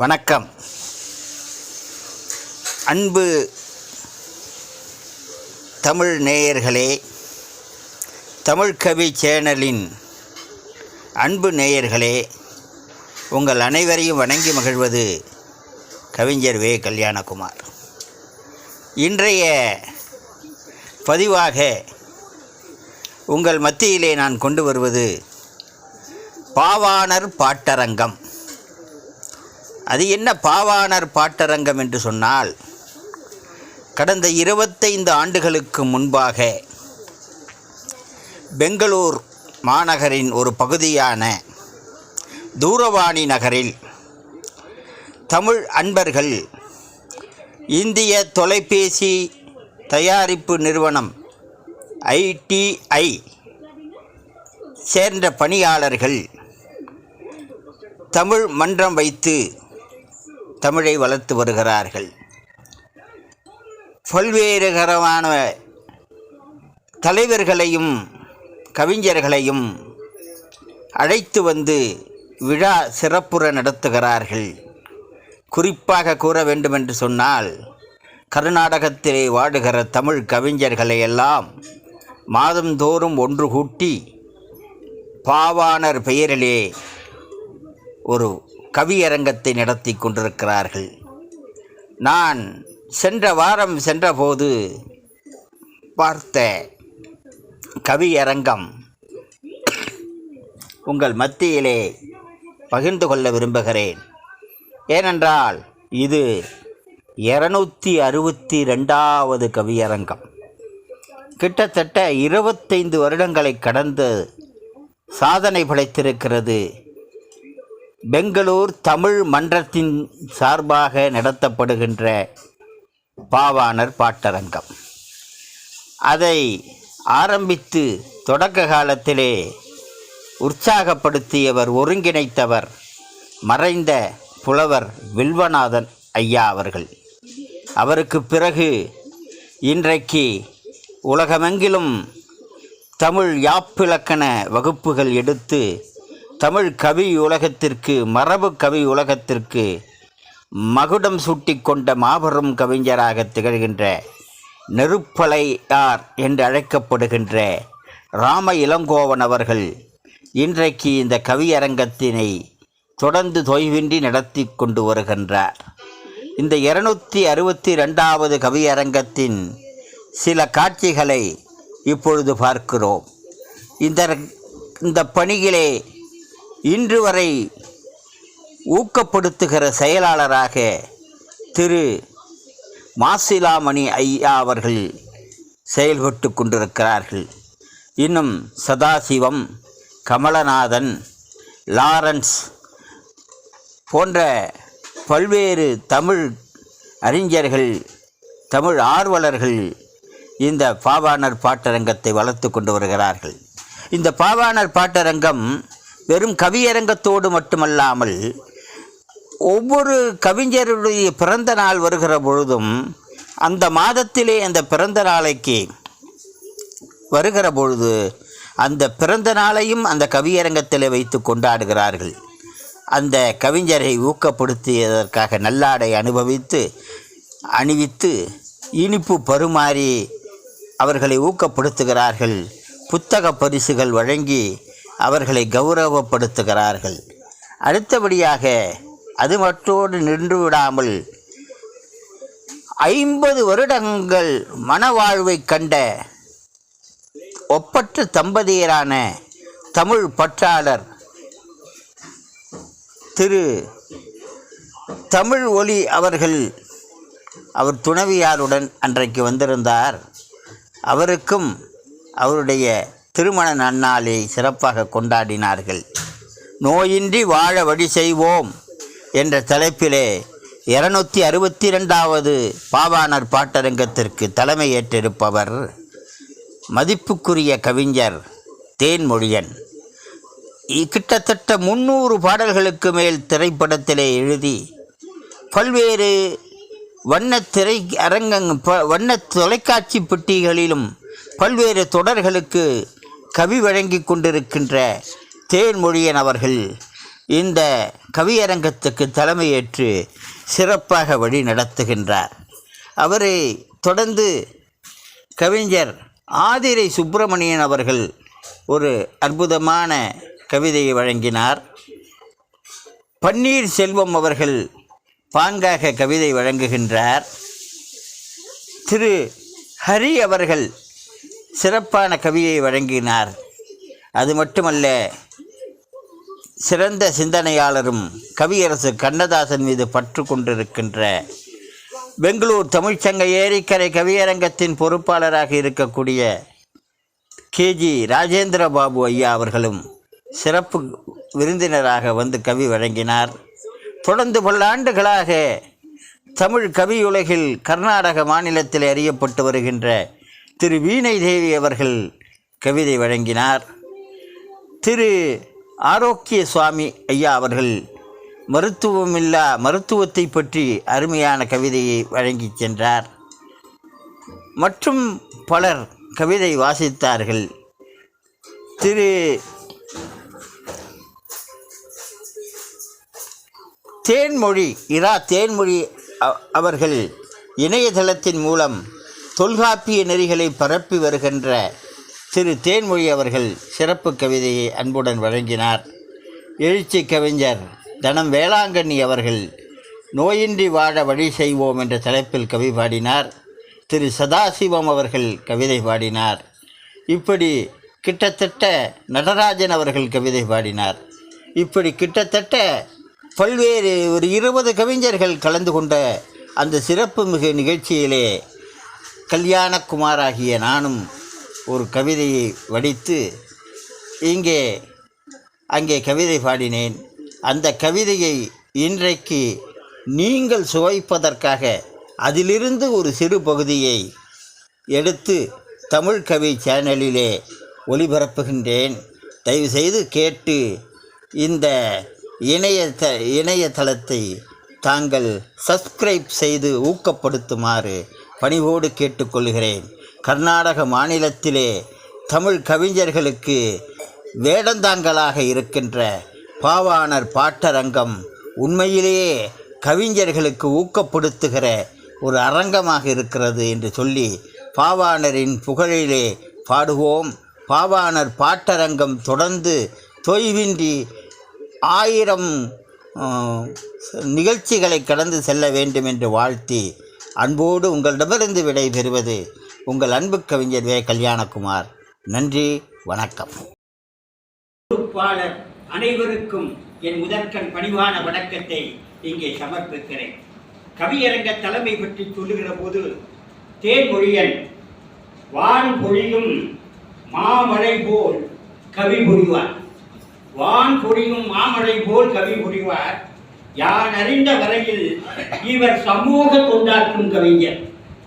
வணக்கம். அன்பு தமிழ் நேயர்களே தமிழ் கவி சேனலின் அன்பு நேயர்களே உங்கள் அனைவரையும் வணங்கி மகிழ்வது கவிஞர் வே. கல்யாணகுமார். இன்றைய பதிவாக உங்கள் மத்தியிலே நான் கொண்டு வருவது பாவாணர் பாட்டரங்கம். அது என்ன பாவாணர் பாட்டரங்கம் என்று சொன்னால் கடந்த இருபத்தைந்து ஆண்டுகளுக்கு முன்பாக பெங்களூர் மாநகரின் ஒரு பகுதியான தூரவாணி நகரில் தமிழ் அன்பர்கள் இந்திய தொலைபேசி தயாரிப்பு நிறுவனம் ஐடிஐ சேர்ந்த பணியாளர்கள் தமிழ் மன்றம் வைத்து தமிழை வளர்த்து வருகிறார்கள். பல்வேறுகரமான தலைவர்களையும் கவிஞர்களையும் அழைத்து வந்து விழா சிறப்புற நடத்துகிறார்கள். குறிப்பாக கூற வேண்டுமென்று சொன்னால் கர்நாடகத்திலே வாடுகிற தமிழ் கவிஞர்களை எல்லாம் மாதந்தோறும் ஒன்று கூட்டி பாவாணர் பெயரிலே ஒரு கவியரங்கத்தை நடத்தி கொண்டிருக்கிறார்கள். நான் சென்ற வாரம் சென்றபோது பார்த்த கவியரங்கம் உங்கள் மத்தியிலே பகிர்ந்து கொள்ள விரும்புகிறேன். ஏனென்றால் இது இருநூற்றி அறுபத்தி ரெண்டாவது கவியரங்கம். கிட்டத்தட்ட இருபத்தைந்து வருடங்களை கடந்து சாதனை படைத்திருக்கிறது பெங்களூர் தமிழ் மன்றத்தின் சார்பாக நடத்தப்படுகின்ற பாவாணர் பாட்டரங்கம். அதை ஆரம்பித்து தொடக்க காலத்திலே உற்சாகப்படுத்தியவர் ஒருங்கிணைத்தவர் மறைந்த புலவர் வில்வநாதன் ஐயா அவர்கள். அவருக்கு பிறகு இன்றைக்கு உலகமெங்கிலும் தமிழ் யாப்பிலக்கண வகுப்புகள் எடுத்து தமிழ் கவி உலகத்திற்கு மரபு கவி உலகத்திற்கு மகுடம் சூட்டி கொண்ட மாபெரும் கவிஞராக திகழ்கின்ற நெருப்பலையார் என்று அழைக்கப்படுகின்ற ராம இளங்கோவன் அவர்கள் இன்றைக்கு இந்த கவியரங்கத்தினை தொடர்ந்து தொய்வின்றி நடத்தி கொண்டு வருகின்றார். இந்த இருநூற்றி அறுபத்தி ரெண்டாவது கவியரங்கத்தின் சில காட்சிகளை இப்பொழுது பார்க்கிறோம். இந்த இந்த பணியிலே இன்று வரை ஊக்கப்படுத்துகிற செயலாளராக திரு மாசிலாமணி ஐயா அவர்கள் செயல்பட்டு கொண்டிருக்கிறார்கள். இன்னும் சதாசிவம் கமலநாதன் லாரன்ஸ் போன்ற பல்வேறு தமிழ் அறிஞர்கள் தமிழ் ஆர்வலர்கள் இந்த பாவாணர் பாட்டரங்கத்தை வளர்த்து கொண்டு வருகிறார்கள். இந்த பாவாணர் பாட்டரங்கம் வெறும் கவியரங்கத்தோடு மட்டுமல்லாமல் ஒவ்வொரு கவிஞருடைய பிறந்த நாள் வருகிற பொழுதும் அந்த மாதத்திலே அந்த பிறந்த நாளைக்கு வருகிற பொழுது அந்த பிறந்த நாளையும் அந்த கவியரங்கத்தில் வைத்து கொண்டாடுகிறார்கள். அந்த கவிஞரை ஊக்கப்படுத்தியதற்காக நல்லாடை அனுபவித்து அணிவித்து இனிப்பு பருமாறி அவர்களை ஊக்கப்படுத்துகிறார்கள். புத்தக பரிசுகள் வழங்கி அவர்களை கௌரவப்படுத்துகிறார்கள். அடுத்தபடியாக அது மற்றோடு நின்று விடாமல் ஐம்பது வருடங்கள் மனவாழ்வை கண்ட ஒப்பற்ற தம்பதியரான தமிழ் பற்றாளர் திரு தமிழ் ஒலி அவர்கள் அவர் துணைவியாருடன் அன்றைக்கு வந்திருந்தார். அவருக்கும் அவருடைய திருமண நன்னாளை சிறப்பாக கொண்டாடினார்கள். நோயின்றி வாழ வழி செய்வோம் என்ற தலைப்பிலே இருநூத்தி அறுபத்தி ரெண்டாவது பாவாணர் பாட்டரங்கத்திற்கு தலைமை ஏற்றிருப்பவர் மதிப்புக்குரிய கவிஞர் தேன்மொழியன். கிட்டத்தட்ட முந்நூறு பாடல்களுக்கு மேல் திரைப்படத்திலே எழுதி பல்வேறு வண்ண திரை அரங்கங் ப- வண்ண தொலைக்காட்சி பெட்டிகளிலும் பல்வேறு தொடர்களுக்கு கவி வழங்கி கொண்டிருக்கின்ற தேன்மொழியன் அவர்கள் இந்த கவியரங்கத்துக்கு தலைமையேற்று சிறப்பாக வழி நடத்துகின்றார். அவரை தொடர்ந்து கவிஞர் ஆதிரை சுப்பிரமணியன் அவர்கள் ஒரு அற்புதமான கவிதையை வழங்கினார். பன்னீர் செல்வம் அவர்கள் பாங்காக கவிதை வழங்குகின்றார். திரு ஹரி அவர்கள் சிறப்பான கவியை வழங்கினார். அது மட்டுமல்ல சிறந்த சிந்தனையாளரும் கவியரசு கண்ணதாசன் மீது பற்று கொண்டிருக்கின்ற பெங்களூர் தமிழ்ச்சங்க ஏரிக்கரை கவியரங்கத்தின் பொறுப்பாளராக இருக்கக்கூடிய கேஜி ராஜேந்திர பாபு ஐயா அவர்களும் சிறப்பு விருந்தினராக வந்து கவி வழங்கினார். தொடர்ந்து பல ஆண்டுகளாக தமிழ் கவியுலகில் கர்நாடக மாநிலத்தில் அறியப்பட்டு வருகின்ற திரு வீணை தேவி அவர்கள் கவிதை வழங்கினார். திரு ஆரோக்கிய சுவாமி ஐயா அவர்கள் மருத்துவமில்லா மருத்துவத்தை பற்றி அருமையான கவிதையை வழங்கிச் சென்றார். மற்றும் பலர் கவிதை வாசித்தார்கள். திரு தேன்மொழி இரா தேன்மொழி அவர்கள் இணையதளத்தின் மூலம் தொல்காப்பிய நெறிகளை பரப்பி வருகின்ற திரு தேன்மொழி அவர்கள் சிறப்பு கவிதையை அன்புடன் வழங்கினார். எழுச்சி கவிஞர் தனம் வேளாங்கண்ணி அவர்கள் நோயின்றி வாழ வழி செய்வோம் என்ற தலைப்பில் கவி பாடினார். திரு சதாசிவம் அவர்கள் கவிதை பாடினார். இப்படி கிட்டத்தட்ட நடராஜன் அவர்கள் கவிதை பாடினார். இப்படி கிட்டத்தட்ட பல்வேறு ஒரு இருபது கவிஞர்கள் கலந்து கொண்ட அந்த சிறப்பு மிகு நிகழ்ச்சியிலே கல்யாணக்குமாராகிய நானும் ஒரு கவிதையை வடித்து இங்கே அங்கே கவிதை பாடினேன். அந்த கவிதையை இன்றைக்கு நீங்கள் சுவைப்பதற்காக அதிலிருந்து ஒரு சிறு பகுதியை எடுத்து தமிழ் கவி சேனலிலே ஒளிபரப்புகின்றேன். தயவுசெய்து கேட்டு இந்த இணைய த இணையதளத்தை தாங்கள் சப்ஸ்கிரைப் செய்து ஊக்கப்படுத்துமாறு பணிவோடு கேட்டுக்கொள்கிறேன். கர்நாடக மாநிலத்திலே தமிழ் கவிஞர்களுக்கு வேடந்தாங்கலாக இருக்கின்ற பாவாணர் பாட்டரங்கம் உண்மையிலேயே கவிஞர்களுக்கு ஊக்கப்படுத்துகிற ஒரு அரங்கமாக இருக்கிறது என்று சொல்லி பாவாணரின் புகழிலே பாடுவோம். பாவாணர் பாட்டரங்கம் தொடர்ந்து தொய்வின்றி ஆயிரம் நிகழ்ச்சிகளை கடந்து செல்ல வேண்டும் என்று வாழ்த்தி அன்போடு உங்களிடமிருந்து விடை பெறுவது உங்கள் அன்பு கவிஞர் வே. கல்யாணகுமார். நன்றி வணக்கம். பொறுப்பாளர் அனைவருக்கும் என் முதற்கண் பணிவான வணக்கத்தை இங்கே சமர்ப்பிக்கிறேன். கவியரங்க தலைமை பற்றி சொல்லுகிற போது தேன்மொழியன் வான் பொழியும் மாமழை போல் கவி புரிவார். வான் பொழியும் மாமழை போல் கவி புரிவார். யான் அறிந்த வரையில் இவர் சமூக தொண்டாற்றும் கவிஞர்.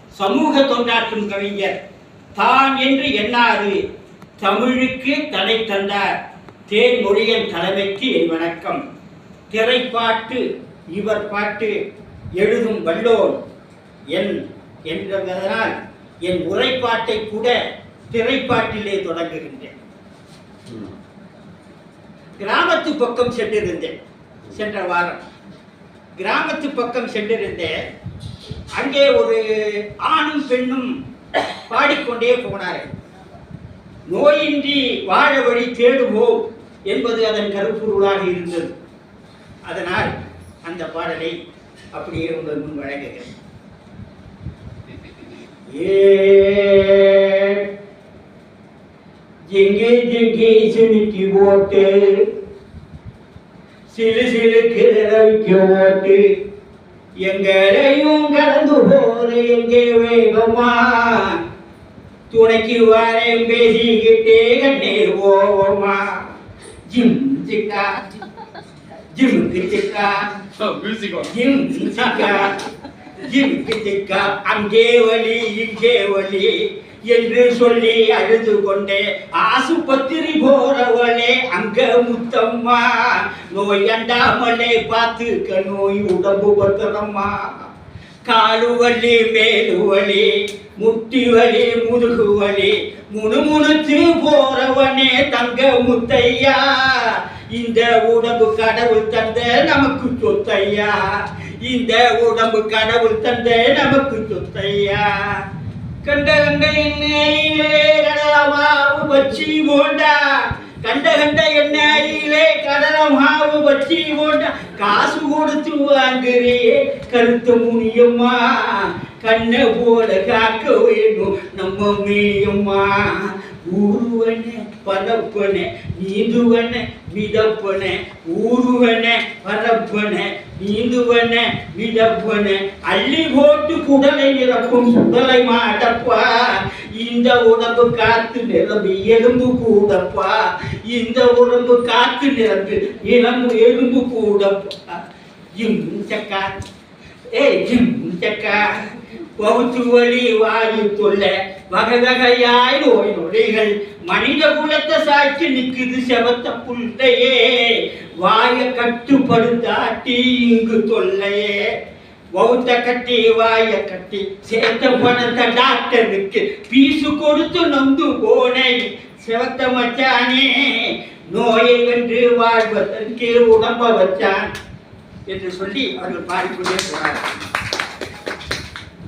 சமூக தொண்டாற்றும் கவிஞர். தான் என்று எண்ணாது தமிழுக்கு தடை தந்தார். தேன்மொழியன் தலைமைக்கு என் வணக்கம். திரைப்பாட்டு இவர் பாட்டு எழுதும் வல்லோன். என் என்றதனால் என் உரைப்பாட்டை கூட திரைப்பாட்டிலே தொடங்குகின்றேன். கிராமத்து பக்கம் சென்றிருந்தேன். சென்ற வாரம். கிராமத்து பக்கம் சென்றிருந்தேன் அங்கே ஒரு ஆணும் பெண்ணும் பாடிக்கொண்டே போனார்கள். நோயின்றி வாழ வழி தேடுவோம் என்பது அதன் கருப்பொருளாக இருந்தது. அதனால் அந்த பாடலை அப்படியே உங்கள் முன் வழங்குகிறேன். ஏ ஜிங்கே ஜிங்கே சிமிக்கி ஓட்டு சிலு சிலு கிளவிக்க ஓட்டு எங்களையும் கடந்து போற எங்கே வேகமா துணைக்கு வரேன் பேசிக்கிட்டே கண்ணே போவோமா? ஜிம் சிக்கா. ஜிம் கிச்சிக்கா ஜிம் சிக்கா. ஜிம் கிச்சிக்கா அங்கே வலி இங்கே வலி. என்று சொல்லி அழுது கொண்டே ஆசுபத்திரி போறவளே அங்க முத்தம்மா நோய் பார்த்துக்க நோய் உடம்பு பத்திரம்மா காலு வலி மேலு வலி முட்டி வலி முதுகு வலி முணுமுணுத்து போறவனே தங்க முத்தையா இந்த உடம்பு கடவுள் தந்த நமக்கு சொத்தையா இந்த உடம்பு கடவுள் தந்த நமக்கு சொத்தையா கண்ட கண்ட எண்ணெயிலே கடலமாவு பச்சி போண்டா. கண்ட கண்ட எண்ணெயிலே கடலமாவு பச்சி போண்டா. காசு கொடுத்து வாங்குறே கருத்த முனியம்மா. கண்ணை போல காக்க வேணும் நம்ம மீனியம்மா. ஊருவனே பரப்பனே நீந்துவனே மிதப்பனே ஊருவனே பரப்பனே நீந்துவனே மிதப்பனே. அள்ளி போட்டு குடலை நிரப்பும் சுடலை மாட்டப்பா இந்த உடம்பு காத்து நிரம்பி எலும்பு கூடப்பா. இந்த உடம்பு காத்து நிரம்பி இளம்பு எலும்பு கூடப்பா. ஜிம் சக்கா ஏ ஜிம் சக்கா பௌத்து வழி வாயு தொல்ல வகை வகையாய் நோய் நொழிகள். மனித குலத்தை சாட்சி நிற்குது செவத்த புல்லையே வாய கட்டுப்படுத்தாட்டி இங்கு தொல்லையே. வௌத்த கட்டி வாய கட்டி சேர்த்த பணத்தை டாக்டருக்கு பீசு கொடுத்து நொந்து போனை. செவத்த மச்சானே நோயை வென்று வாழ்வதற்கு உடம்ப வச்சான் என்று சொல்லி அவர்கள் பாடிக்கொண்டே போனார்